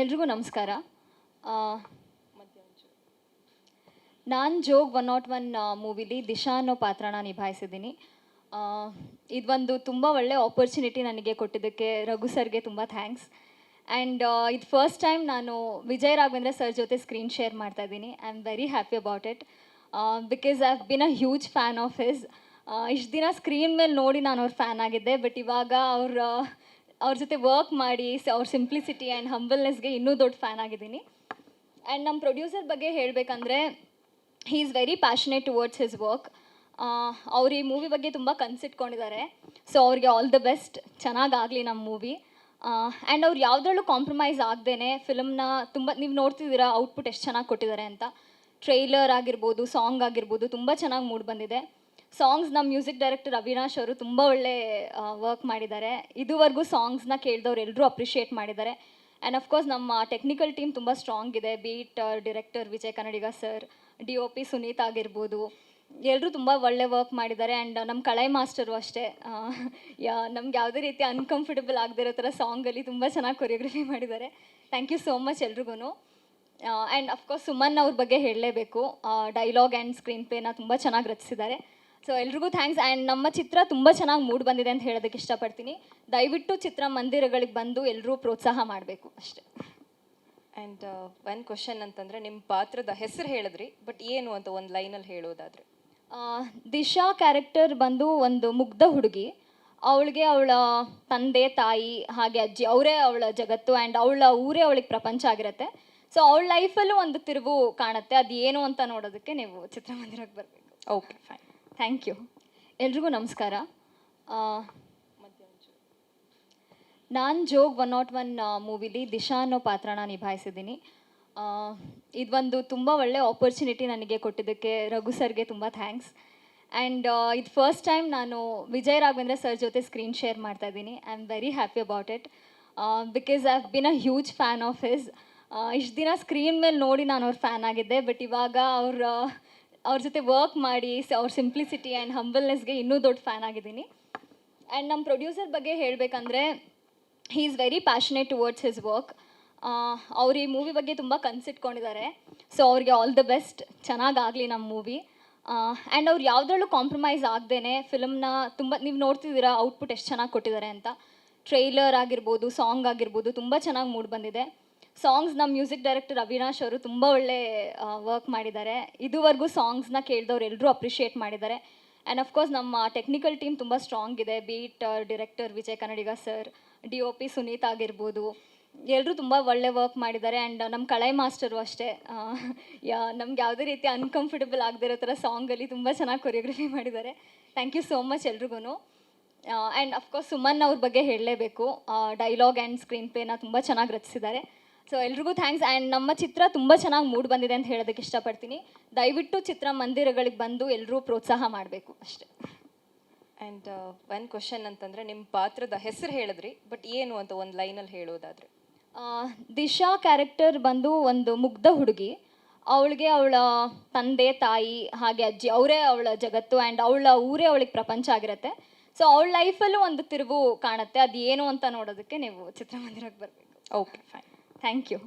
ಎಲ್ರಿಗೂ ನಮಸ್ಕಾರ. ನಾನು ಜೋಗ್ ಒನ್ ನಾಟ್ ಒನ್ ಮೂವಿಲಿ ದಿಶಾ ಅನ್ನೋ ಪಾತ್ರನ ನಿಭಾಯಿಸಿದ್ದೀನಿ. ಇದೊಂದು ತುಂಬ ಒಳ್ಳೆ ಆಪರ್ಚುನಿಟಿ ನನಗೆ ಕೊಟ್ಟಿದ್ದಕ್ಕೆ ರಘು ಸರ್ಗೆ ತುಂಬ ಥ್ಯಾಂಕ್ಸ್ ಆ್ಯಂಡ್ ಇದು ಫಸ್ಟ್ ಟೈಮ್ ನಾನು ವಿಜಯ್ ರಾಘವೇಂದ್ರ ಸರ್ ಜೊತೆ ಸ್ಕ್ರೀನ್ ಶೇರ್ ಮಾಡ್ತಾ ಇದ್ದೀನಿ. I am very happy about it because I have been a huge fan of his ಇಷ್ಟು ದಿನ ಸ್ಕ್ರೀನ್ ಮೇಲೆ ನೋಡಿ ನಾನು ಅವ್ರ ಫ್ಯಾನ್ ಆಗಿದ್ದೆ ಬಟ್ ಇವಾಗ ಅವ್ರ ಅವ್ರ ಜೊತೆ ವರ್ಕ್ ಮಾಡಿ ಅವ್ರ ಸಿಂಪ್ಲಿಸಿಟಿ ಆ್ಯಂಡ್ ಹಂಬಲ್ನೆಸ್ಗೆ ಇನ್ನೂ ದೊಡ್ಡ ಫ್ಯಾನ್ ಆಗಿದ್ದೀನಿ. ಆ್ಯಂಡ್ ನಮ್ಮ ಪ್ರೊಡ್ಯೂಸರ್ ಬಗ್ಗೆ ಹೇಳಬೇಕಂದ್ರೆ he is very passionate towards his work ಅವ್ರು ಈ ಮೂವಿ ಬಗ್ಗೆ ತುಂಬ ಕನ್ಸಿಟ್ಕೊಂಡಿದ್ದಾರೆ ಸೊ ಅವ್ರಿಗೆ ಆಲ್ ದ ಬೆಸ್ಟ್ ಚೆನ್ನಾಗಾಗಲಿ ನಮ್ಮ ಮೂವಿ ಆ್ಯಂಡ್ ಅವ್ರು ಯಾವುದ್ರಲ್ಲೂ ಕಾಂಪ್ರಮೈಸ್ ಆಗದೇನೆ ಫಿಲಮ್ನ ತುಂಬ, ನೀವು ನೋಡ್ತಿದ್ದೀರಾ ಔಟ್ಪುಟ್ ಎಷ್ಟು ಚೆನ್ನಾಗಿ ಕೊಟ್ಟಿದ್ದಾರೆ ಅಂತ. ಟ್ರೈಲರ್ ಆಗಿರ್ಬೋದು ಸಾಂಗ್ ಆಗಿರ್ಬೋದು, ತುಂಬ ಚೆನ್ನಾಗಿ ಮೂಡ್ ಬಂದಿದೆ. ಸಾಂಗ್ಸ್ ನಮ್ಮ ಮ್ಯೂಸಿಕ್ ಡೈರೆಕ್ಟರ್ ಅವಿನಾಶ್ ಅವರು ತುಂಬ ಒಳ್ಳೆ ವರ್ಕ್ ಮಾಡಿದ್ದಾರೆ. ಇದುವರೆಗೂ ಸಾಂಗ್ಸ್ನ ಕೇಳಿದವ್ರು ಎಲ್ಲರೂ ಅಪ್ರಿಷಿಯೇಟ್ ಮಾಡಿದ್ದಾರೆ. ಆ್ಯಂಡ್ ಅಫ್ಕೋರ್ಸ್ ನಮ್ಮ ಟೆಕ್ನಿಕಲ್ ಟೀಮ್ ತುಂಬ ಸ್ಟ್ರಾಂಗ್ ಇದೆ. Beat director Vijay Kannadiga sir D O P Suneeth ಆಗಿರ್ಬೋದು ಎಲ್ಲರೂ ತುಂಬ ಒಳ್ಳೆ ವರ್ಕ್ ಮಾಡಿದ್ದಾರೆ. ಆ್ಯಂಡ್ ನಮ್ಮ ಕಳೆ ಮಾಸ್ಟರು ಅಷ್ಟೇ. ಯಾ, ನಮ್ಗೆ ಯಾವುದೇ ರೀತಿ ಅನ್ಕಂಫರ್ಟಬಲ್ ಆಗದಿರೋ ಥರ ಸಾಂಗಲ್ಲಿ ತುಂಬ ಚೆನ್ನಾಗಿ ಕೊರಿಯೋಗ್ರಫಿ ಮಾಡಿದ್ದಾರೆ. ಥ್ಯಾಂಕ್ ಯು ಸೋ ಮಚ್ ಎಲ್ರಿಗೂ ಆ್ಯಂಡ್ ಅಫ್ಕೋರ್ಸ್ ಸುಮನ್ ಅವ್ರ ಬಗ್ಗೆ ಹೇಳಲೇಬೇಕು. ಡೈಲಾಗ್ ಆ್ಯಂಡ್ ಸ್ಕ್ರೀನ್ ಪ್ಲೇನ ತುಂಬ ಚೆನ್ನಾಗಿ ರಚಿಸಿದ್ದಾರೆ. ಸೊ ಎಲ್ರಿಗೂ ಥ್ಯಾಂಕ್ಸ್ ಆ್ಯಂಡ್ ನಮ್ಮ ಚಿತ್ರ ತುಂಬ ಚೆನ್ನಾಗಿ ಮೂಡ್ ಬಂದಿದೆ ಅಂತ ಹೇಳೋದಕ್ಕೆ ಇಷ್ಟಪಡ್ತೀನಿ. ದಯವಿಟ್ಟು ಚಿತ್ರ ಮಂದಿರಗಳಿಗೆ ಬಂದು ಎಲ್ಲರೂ ಪ್ರೋತ್ಸಾಹ ಮಾಡಬೇಕು ಅಷ್ಟೇ. ಆ್ಯಂಡ್ ಒನ್ ಕ್ವಶನ್ ಅಂತಂದರೆ ನಿಮ್ಮ ಪಾತ್ರದ ಹೆಸರು ಹೇಳಿದ್ರಿ ಬಟ್ ಏನು ಅಂತ ಒಂದು ಲೈನಲ್ಲಿ ಹೇಳೋದಾದರೆ? ದಿಶಾ ಕ್ಯಾರೆಕ್ಟರ್ ಬಂದು ಒಂದು ಮುಗ್ಧ ಹುಡುಗಿ. ಅವಳಿಗೆ ಅವಳ ತಂದೆ ತಾಯಿ ಹಾಗೆ ಅಜ್ಜಿ ಅವರೇ ಅವಳ ಜಗತ್ತು ಆ್ಯಂಡ್ ಅವಳ ಊರೇ ಅವಳಿಗೆ ಪ್ರಪಂಚ ಆಗಿರುತ್ತೆ. ಸೊ ಅವಳ ಲೈಫಲ್ಲೂ ಒಂದು ತಿರುವು ಕಾಣುತ್ತೆ. ಅದು ಏನು ಅಂತ ನೋಡೋದಕ್ಕೆ ನೀವು ಚಿತ್ರಮಂದಿರಕ್ಕೆ ಬರಬೇಕು. ಓಕೆ ಫೈನ್ ಥ್ಯಾಂಕ್ ಯು ಎಲ್ರಿಗೂ ನಮಸ್ಕಾರ. ನಾನು ಜೋಗ್ ಒನ್ ನಾಟ್ ಒನ್ ಮೂವಿಲಿ ದಿಶಾ ಅನ್ನೋ ಪಾತ್ರನ ನಿಭಾಯಿಸಿದ್ದೀನಿ. ಇದೊಂದು ತುಂಬ ಒಳ್ಳೆ ಆಪರ್ಚುನಿಟಿ ನನಗೆ ಕೊಟ್ಟಿದ್ದಕ್ಕೆ ರಘು ಸರ್ಗೆ ತುಂಬ ಥ್ಯಾಂಕ್ಸ್ ಆ್ಯಂಡ್ ಇದು ಫಸ್ಟ್ ಟೈಮ್ ನಾನು ವಿಜಯ್ ರಾಘವೇಂದ್ರ ಸರ್ ಜೊತೆ ಸ್ಕ್ರೀನ್ ಶೇರ್ ಮಾಡ್ತಾ ಇದ್ದೀನಿ. I am very happy about it because I been a huge fan of his ಇಷ್ಟು ದಿನ ಸ್ಕ್ರೀನ್ ಮೇಲೆ ನೋಡಿ ನಾನು ಅವ್ರ ಫ್ಯಾನ್ ಆಗಿದ್ದೆ ಬಟ್ ಇವಾಗ ಅವ್ರ ಅವ್ರ ಜೊತೆ ವರ್ಕ್ ಮಾಡಿ ಅವ್ರ ಸಿಂಪ್ಲಿಸಿಟಿ ಆ್ಯಂಡ್ ಹಂಬಲ್ನೆಸ್ಗೆ ಇನ್ನೂ ದೊಡ್ಡ ಫ್ಯಾನ್ ಆಗಿದ್ದೀನಿ. ಆ್ಯಂಡ್ ನಮ್ಮ ಪ್ರೊಡ್ಯೂಸರ್ ಬಗ್ಗೆ ಹೇಳಬೇಕಂದ್ರೆ he is very passionate towards his work ಅವ್ರು ಈ ಮೂವಿ ಬಗ್ಗೆ ತುಂಬ ಕನ್ಸಿಟ್ಕೊಂಡಿದ್ದಾರೆ ಸೊ ಅವ್ರಿಗೆ ಆಲ್ ದ ಬೆಸ್ಟ್ ಚೆನ್ನಾಗಾಗಲಿ ನಮ್ಮ ಮೂವಿ ಆ್ಯಂಡ್ ಅವ್ರು ಯಾವುದ್ರಲ್ಲೂ ಕಾಂಪ್ರಮೈಸ್ ಆಗದೇನೆ ಫಿಲಮ್ನ ತುಂಬ ನೀವು ನೋಡ್ತಿದ್ದೀರಾ ಔಟ್ಪುಟ್ ಎಷ್ಟು ಚೆನ್ನಾಗಿ ಕೊಟ್ಟಿದ್ದಾರೆ ಅಂತ. ಟ್ರೈಲರ್ ಆಗಿರ್ಬೋದು ಸಾಂಗ್ ಆಗಿರ್ಬೋದು, ತುಂಬ ಚೆನ್ನಾಗಿ ಮೂಡ್ ಬಂದಿದೆ. ಸಾಂಗ್ಸ್ ನಮ್ಮ ಮ್ಯೂಸಿಕ್ ಡೈರೆಕ್ಟರ್ ಅವಿನಾಶ್ ಅವರು ತುಂಬ ಒಳ್ಳೆ ವರ್ಕ್ ಮಾಡಿದ್ದಾರೆ. ಇದುವರೆಗೂ ಸಾಂಗ್ಸ್ನ ಕೇಳಿದವ್ರು ಎಲ್ಲರೂ ಅಪ್ರಿಷಿಯೇಟ್ ಮಾಡಿದ್ದಾರೆ. ಆ್ಯಂಡ್ ಅಫ್ಕೋರ್ಸ್ ನಮ್ಮ ಟೆಕ್ನಿಕಲ್ ಟೀಮ್ ತುಂಬ ಸ್ಟ್ರಾಂಗ್ ಇದೆ. Beat director Vijay Kannadiga sir D O P Suneeth ಆಗಿರ್ಬೋದು. ಎಲ್ಲರೂ ತುಂಬ ಒಳ್ಳೆ ವರ್ಕ್ ಮಾಡಿದ್ದಾರೆ. ಆ್ಯಂಡ್ ನಮ್ಮ ಕಳೆ ಮಾಸ್ಟರು ಅಷ್ಟೇ. ಯಾ, ನಮ್ಗೆ ಯಾವುದೇ ರೀತಿ ಅನ್ಕಂಫರ್ಟಬಲ್ ಆಗದಿರೋ ಥರ ಸಾಂಗಲ್ಲಿ ತುಂಬ ಚೆನ್ನಾಗಿ ಕೊರಿಯೋಗ್ರಫಿ ಮಾಡಿದ್ದಾರೆ. ಥ್ಯಾಂಕ್ ಯು ಸೋ ಮಚ್ ಎಲ್ರಿಗೂ ಆ್ಯಂಡ್ ಅಫ್ಕೋರ್ಸ್ ಸುಮನ್ ಅವ್ರ ಬಗ್ಗೆ ಹೇಳಲೇಬೇಕು. ಡೈಲಾಗ್ ಆ್ಯಂಡ್ ಸ್ಕ್ರೀನ್ ಪ್ಲೇನ ತುಂಬ ಚೆನ್ನಾಗಿ ರಚಿಸಿದ್ದಾರೆ. ಸೊ ಎಲ್ರಿಗೂ ಥ್ಯಾಂಕ್ಸ್ ಆ್ಯಂಡ್ ನಮ್ಮ ಚಿತ್ರ ತುಂಬ ಚೆನ್ನಾಗಿ ಮೂಡ್ ಬಂದಿದೆ ಅಂತ ಹೇಳೋದಕ್ಕೆ ಇಷ್ಟಪಡ್ತೀನಿ. ದಯವಿಟ್ಟು ಚಿತ್ರ ಮಂದಿರಗಳಿಗೆ ಬಂದು ಎಲ್ಲರೂ ಪ್ರೋತ್ಸಾಹ ಮಾಡಬೇಕು ಅಷ್ಟೇ. ಆ್ಯಂಡ್ ಒನ್ ಕ್ವಶನ್ ಅಂತಂದರೆ ನಿಮ್ಮ ಪಾತ್ರದ ಹೆಸರು ಹೇಳಿದ್ರಿ ಬಟ್ ಏನು ಅಂತ ಒಂದು ಲೈನಲ್ಲಿ ಹೇಳೋದಾದರೆ? ದಿಶಾ ಕ್ಯಾರೆಕ್ಟರ್ ಬಂದು ಒಂದು ಮುಗ್ಧ ಹುಡುಗಿ. ಅವಳಿಗೆ ಅವಳ ತಂದೆ ತಾಯಿ ಹಾಗೆ ಅಜ್ಜಿ ಅವರೇ ಅವಳ ಜಗತ್ತು ಆ್ಯಂಡ್ ಅವಳ ಊರೇ ಅವಳಿಗೆ ಪ್ರಪಂಚ ಆಗಿರುತ್ತೆ. ಸೊ ಅವಳ ಲೈಫಲ್ಲೂ ಒಂದು ತಿರುವು ಕಾಣುತ್ತೆ. ಅದು ಏನು ಅಂತ ನೋಡೋದಕ್ಕೆ ನೀವು ಚಿತ್ರಮಂದಿರಕ್ಕೆ ಬರಬೇಕು. Okay fine thank you